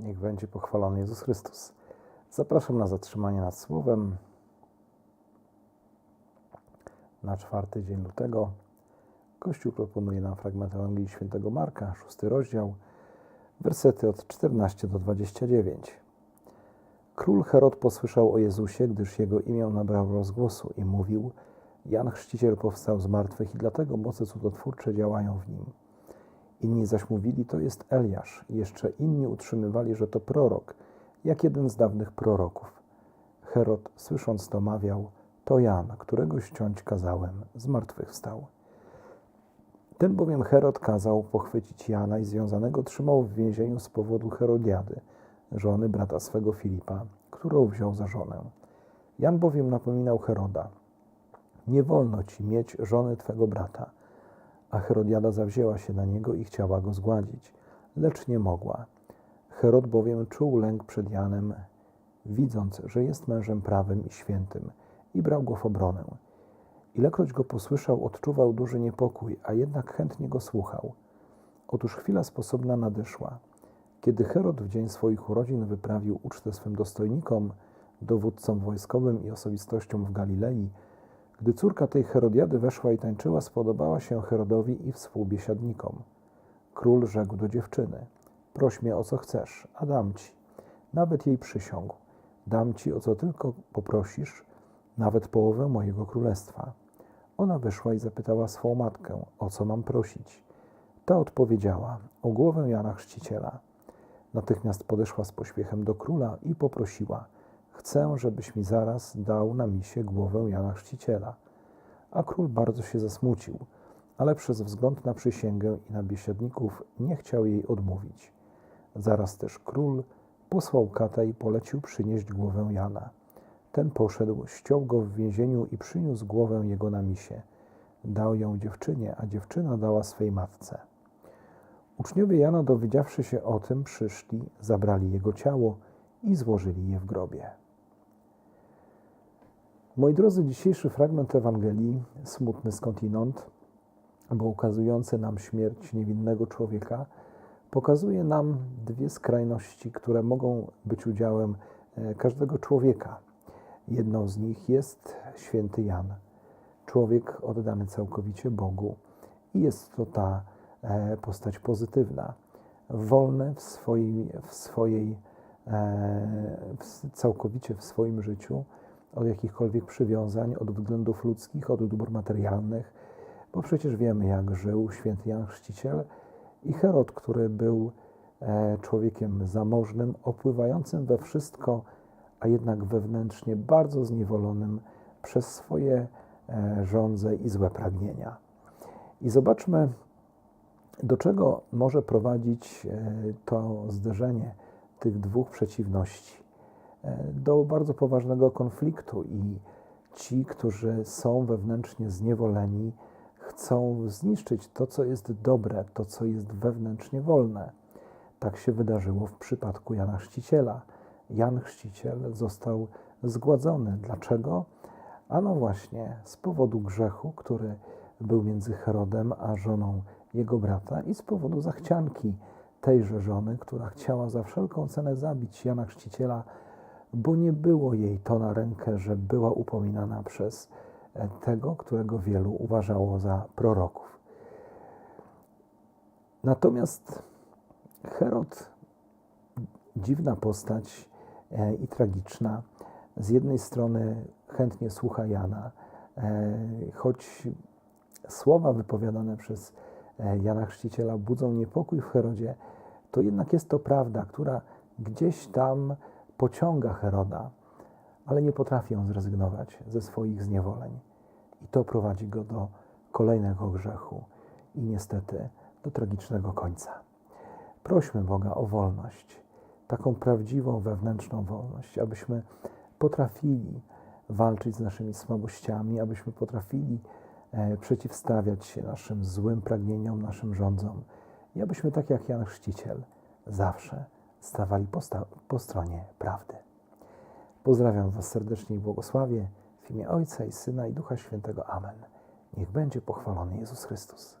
Niech będzie pochwalony Jezus Chrystus. Zapraszam na zatrzymanie nad Słowem na czwarty dzień lutego. Kościół proponuje nam fragment Ewangelii Świętego Marka, szósty rozdział, wersety od 14 do 29. Król Herod posłyszał o Jezusie, gdyż jego imię nabrało rozgłosu i mówił: Jan Chrzciciel powstał z martwych i dlatego moce cudotwórcze działają w nim. Inni zaś mówili: To jest Eliasz, jeszcze inni utrzymywali, że to prorok, jak jeden z dawnych proroków. Herod, słysząc to, mawiał: To Jan, którego ściąć kazałem, z martwych wstał. Ten bowiem Herod kazał pochwycić Jana i związanego trzymał w więzieniu z powodu Herodiady, żony brata swego Filipa, którą wziął za żonę. Jan bowiem napominał Heroda: Nie wolno ci mieć żony twego brata. A Herodiada zawzięła się na niego i chciała go zgładzić, lecz nie mogła. Herod bowiem czuł lęk przed Janem, widząc, że jest mężem prawym i świętym, i brał go w obronę. Ilekroć go posłyszał, odczuwał duży niepokój, a jednak chętnie go słuchał. Otóż chwila sposobna nadeszła. Kiedy Herod w dzień swoich urodzin wyprawił ucztę swym dostojnikom, dowódcom wojskowym i osobistościom w Galilei, gdy córka tej Herodiady weszła i tańczyła, spodobała się Herodowi i współbiesiadnikom. Król rzekł do dziewczyny: Proś mnie o co chcesz, a dam ci. Nawet jej przysiągł: Dam ci o co tylko poprosisz, nawet połowę mojego królestwa. Ona wyszła i zapytała swą matkę: O co mam prosić? Ta odpowiedziała: O głowę Jana Chrzciciela. Natychmiast podeszła z pośpiechem do króla i poprosiła: Chcę, żebyś mi zaraz dał na misie głowę Jana Chrzciciela. A król bardzo się zasmucił, ale przez wzgląd na przysięgę i na biesiadników nie chciał jej odmówić. Zaraz też król posłał kata i polecił przynieść głowę Jana. Ten poszedł, ściął go w więzieniu i przyniósł głowę jego na misie. Dał ją dziewczynie, a dziewczyna dała swej matce. Uczniowie Jana, dowiedziawszy się o tym, przyszli, zabrali jego ciało i złożyli je w grobie. Moi drodzy, dzisiejszy fragment Ewangelii, smutny skądinąd, bo ukazujący nam śmierć niewinnego człowieka, pokazuje nam dwie skrajności, które mogą być udziałem e, każdego człowieka. Jedną z nich jest święty Jan, człowiek oddany całkowicie Bogu, i jest to ta e, postać pozytywna, wolny w swojej, w swojej e, w, całkowicie w swoim życiu od jakichkolwiek przywiązań, od względów ludzkich, od dóbr materialnych, bo przecież wiemy, jak żył święty Jan Chrzciciel i Herod, który był e, człowiekiem zamożnym, opływającym we wszystko, a jednak wewnętrznie bardzo zniewolonym przez swoje e, żądze i złe pragnienia. I zobaczmy, do czego może prowadzić e, to zderzenie tych dwóch przeciwności do bardzo poważnego konfliktu i ci, którzy są wewnętrznie zniewoleni, chcą zniszczyć to, co jest dobre, to, co jest wewnętrznie wolne. Tak się wydarzyło w przypadku Jana Chrzciciela. Jan Chrzciciel został zgładzony. Dlaczego? Ano właśnie z powodu grzechu, który był między Herodem a żoną jego brata i z powodu zachcianki tejże żony, która chciała za wszelką cenę zabić Jana Chrzciciela, bo nie było jej to na rękę, że była upominana przez e, tego, którego wielu uważało za proroków. Natomiast Herod, dziwna postać e, i tragiczna, z jednej strony chętnie słucha Jana, e, choć słowa wypowiadane przez Jana Chrzciciela budzą niepokój w Herodzie, to jednak jest to prawda, która gdzieś tam pociąga Heroda, ale nie potrafi on zrezygnować ze swoich zniewoleń. I to prowadzi go do kolejnego grzechu i niestety do tragicznego końca. Prośmy Boga o wolność, taką prawdziwą wewnętrzną wolność, abyśmy potrafili walczyć z naszymi słabościami, abyśmy potrafili e, przeciwstawiać się naszym złym pragnieniom, naszym rządzom i abyśmy, tak jak Jan Chrzciciel, zawsze stawali po, sta- po stronie prawdy. Pozdrawiam Was serdecznie i błogosławię w imię Ojca i Syna i Ducha Świętego. Amen. Niech będzie pochwalony Jezus Chrystus.